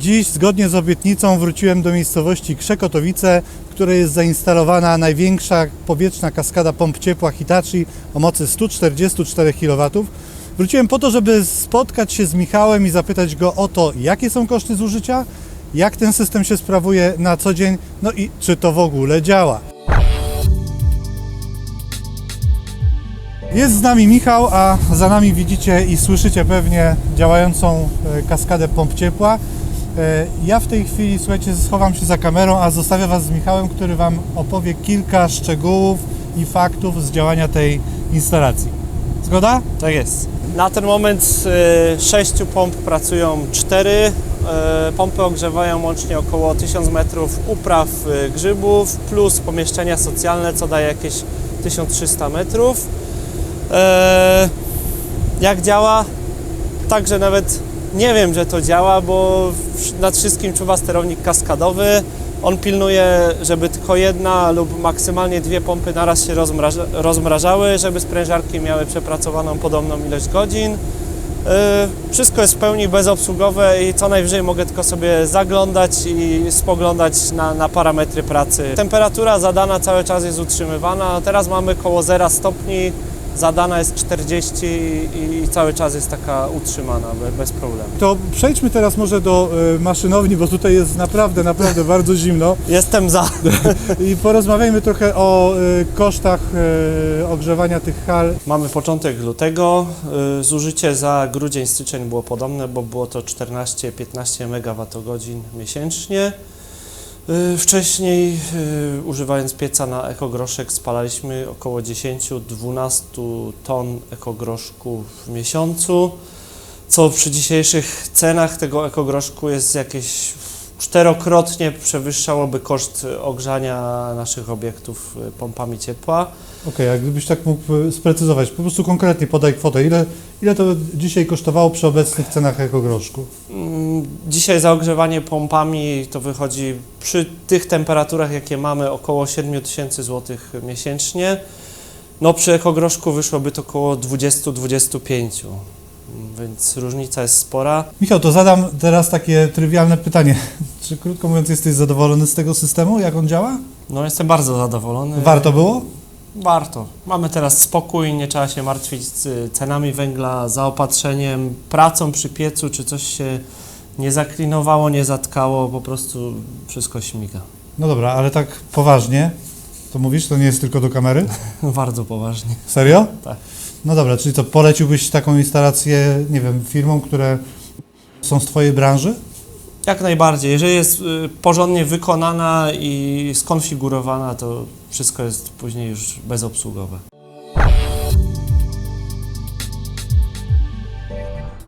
Dziś, zgodnie z obietnicą, wróciłem do miejscowości Krzekotowice, w której jest zainstalowana największa powietrzna kaskada pomp ciepła Hitachi o mocy 144 kW. Wróciłem po to, żeby spotkać się z Michałem i zapytać go o to, jakie są koszty zużycia, jak ten system się sprawuje na co dzień, no i czy to w ogóle działa. Jest z nami Michał, a za nami widzicie i słyszycie pewnie działającą e, kaskadę pomp ciepła. E, Ja w tej chwili, słuchajcie, schowam się za kamerą, a zostawię Was z Michałem, który Wam opowie kilka szczegółów i faktów z działania tej instalacji. Zgoda? Tak jest. Na ten moment z y, sześciu pomp pracują cztery. Y, Pompy ogrzewają łącznie około 1000 metrów upraw grzybów plus pomieszczenia socjalne, co daje jakieś 1300 metrów. E, Jak działa? Także nawet nie wiem, że to działa, bo nad wszystkim czuwa sterownik kaskadowy. On pilnuje, żeby tylko jedna lub maksymalnie dwie pompy naraz się rozmraża, rozmrażały, żeby sprężarki miały przepracowaną podobną ilość godzin. Yy, Wszystko jest w pełni bezobsługowe i co najwyżej mogę tylko sobie zaglądać i spoglądać na, na parametry pracy. Temperatura zadana cały czas jest utrzymywana. Teraz mamy około 0 stopni, zadana jest 40 i cały czas jest taka utrzymana be- bez problemu. To przejdźmy teraz może do e, maszynowni, bo tutaj jest naprawdę, naprawdę bardzo zimno Jestem za. i porozmawiajmy trochę o e, kosztach e, ogrzewania tych hal. Mamy początek lutego. Zużycie za grudzień, styczeń było podobne, bo było to 14-15 MWh miesięcznie. Y, Wcześniej, y, używając pieca na ekogroszek, spalaliśmy około 10-12 ton ekogroszku w miesiącu, co przy dzisiejszych cenach tego ekogroszku jest jakieś czterokrotnie przewyższałoby koszt ogrzania naszych obiektów y, pompami ciepła. Okej, a gdybyś tak mógł e, sprecyzować, po prostu konkretnie podaj kwotę. Ile, ile to dzisiaj kosztowało przy obecnych cenach ekogroszku? Mm, Dzisiaj za ogrzewanie pompami to wychodzi przy tych temperaturach, jakie mamy, około 7000 zł miesięcznie. No przy ekogroszku wyszłoby to około 20-25, Mm, więc różnica jest spora. Michał, to zadam teraz takie trywialne pytanie. Czy krótko mówiąc jesteś zadowolony z tego systemu, jak on działa? No jestem bardzo zadowolony. Warto było? Warto. Mamy teraz spokój, nie trzeba się martwić z y, cenami węgla, zaopatrzeniem, pracą przy piecu, czy coś się nie zaklinowało, nie zatkało, po prostu wszystko śmiga. No dobra, ale tak poważnie, to mówisz, to nie jest tylko do kamery? Bardzo poważnie. Serio? Tak. No dobra, czyli co, poleciłbyś taką instalację, nie wiem, firmom, które są z Twojej branży? Jak najbardziej. Jeżeli jest y, porządnie wykonana i skonfigurowana, to wszystko jest później już bezobsługowe.